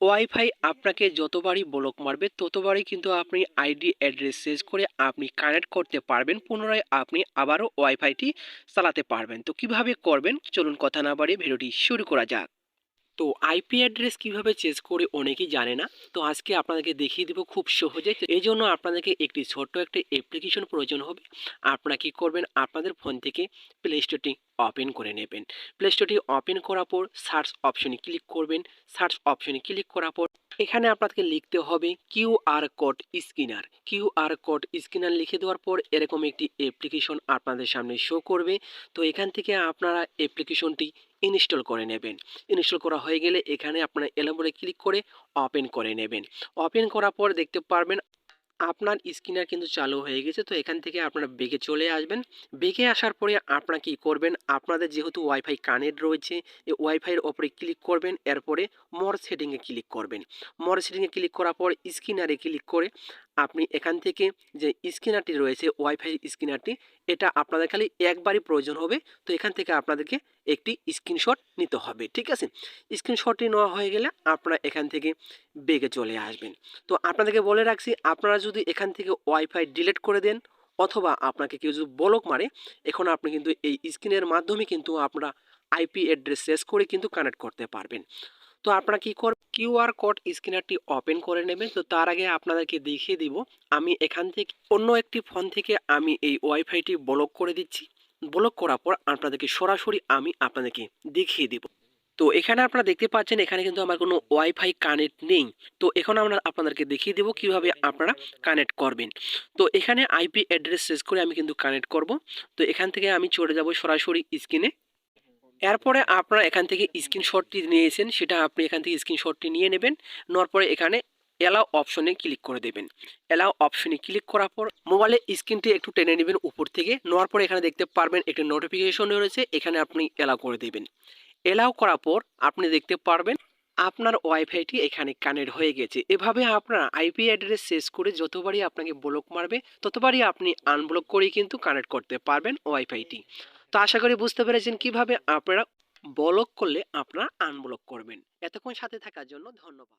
Wifi আপনাকে যতবারই block মারবে, ততবারই কিন্তু আপনি আইডি অ্যাড্রেস চেঞ্জ করে আপনি কানেক্ট করতে পারবেন, পুনরায় আপনি আবারও ওয়াইফাইটি চালাতে পারবেন। তো কীভাবে করবেন? চলুন কথা না বাড়িয়ে ভিডিওটি শুরু করা যাক। তো আইপি অ্যাড্রেস কীভাবে চেঞ্জ করে অনেকেই জানে না, তো আজকে আপনাদেরকে দেখিয়ে দেবো খুব সহজে। এই জন্য আপনাদেরকে একটি ছোট্ট একটি অ্যাপ্লিকেশন প্রয়োজন হবে। আপনারা কি করবেন? আপনাদের ফোন থেকে প্লে স্টোরটি ওপেন করে নেবেন। প্লে স্টোরটি ওপেন করার পর সার্চ অপশনে ক্লিক করবেন। সার্চ অপশনে ক্লিক করার পর এখানে আপনাদেরকে লিখতে হবে Q R code scanner Q R code scanner লিখে দেওয়ার পর এরকম একটি অ্যাপ্লিকেশন আপনাদের সামনে শো করবে। তো এখান থেকে আপনারা অ্যাপ্লিকেশনটি ইনস্টল করে নেবেন। ইনস্টল করা হয়ে গেলে এখানে আপনারা এলাম্বরে ক্লিক করে ওপেন করে নেবেন। ওপেন করার পর দেখতে পারবেন আপনার স্ক্রিনার কিন্তু চালু হয়ে গেছে। তো এখান থেকে আপনারা বেগে চলে আসবেন। বেগে আসার পরে আপনারা কি করবেন? আপনাদের যেহেতু ওয়াইফাই কানেক্ট রয়েছে, এই ওয়াইফাইয়ের ওপরে ক্লিক করবেন। এরপরে মর সেটিংয়ে ক্লিক করবেন। মর সেটিংয়ে ক্লিক করার পর স্ক্রিনারে ক্লিক করে আপনি এখান থেকে যে স্ক্রিনারটি রয়েছে, ওয়াইফাই স্ক্রিনারটি, এটা আপনাদের খালি একবারই প্রয়োজন হবে। তো এখান থেকে আপনাদেরকে একটি স্ক্রিনশট নিতে হবে, ঠিক আছে? স্ক্রিনশটটি নেওয়া হয়ে গেলে আপনারা এখান থেকে বেগে চলে আসবেন। তো আপনাদেরকে বলে রাখছি, আপনারা যদি এখান থেকে ওয়াইফাই ডিলিট করে দেন অথবা আপনাকে কেউ যদি বলক মারে, এখন আপনি কিন্তু এই স্ক্রিনের মাধ্যমে কিন্তু আপনারা আইপি অ্যাড্রেস শেষ করে কিন্তু কানেক্ট করতে পারবেন। তো আপনারা কী কর কিউআর কোড স্ক্যানারটি ওপেন করে নেবেন। তো তার আগে আপনাদেরকে দেখিয়ে দিব, আমি এখান থেকে অন্য একটি ফোন থেকে আমি এই ওয়াইফাইটি ব্লক করে দিচ্ছি। ব্লক করার পর আপনাদেরকে সরাসরি আমি আপনাদেরকে দেখিয়ে দিব। তো এখানে আপনারা দেখতে পাচ্ছেন, এখানে কিন্তু আমার কোনো ওয়াইফাই কানেক্ট নেই। তো এখন আমরা আপনাদেরকে দেখিয়ে দেবো কীভাবে আপনারা কানেক্ট করবেন। তো এখানে আইপি অ্যাড্রেস শেষ করে আমি কিন্তু কানেক্ট করব। তো এখান থেকে আমি চলে যাব সরাসরি স্ক্রিনে। এরপরে আপনারা এখান থেকে স্ক্রিনশটটি নিয়েছেন, সেটা আপনি এখান থেকে স্ক্রিনশটটি নিয়ে নেবেন, নেওয়ার পরে এখানে অ্যালাও অপশনে ক্লিক করে দেবেন। অ্যালাও অপশনে ক্লিক করার পর মোবাইলের স্ক্রিনটি একটু টেনে নেবেন উপর থেকে, নেওয়ার পরে এখানে দেখতে পারবেন একটি নোটিফিকেশন রয়েছে, এখানে আপনি অ্যালাও করে দেবেন। অ্যালাও করার পর আপনি দেখতে পারবেন আপনার ওয়াইফাইটি এখানে কানেক্ট হয়ে গেছে। এভাবে আপনারা আইপি অ্যাড্রেস শেষ করে যতবারই আপনাকে ব্লক মারবে, ততবারই আপনি আনব্লক করেই কিন্তু কানেক্ট করতে পারবেন ওয়াইফাইটি তো আশা করি বুঝতে পেরেছেন কীভাবে আপনারা ব্লক করলে আপনারা আনব্লক করবেন। এতক্ষণ সাথে থাকার জন্য ধন্যবাদ।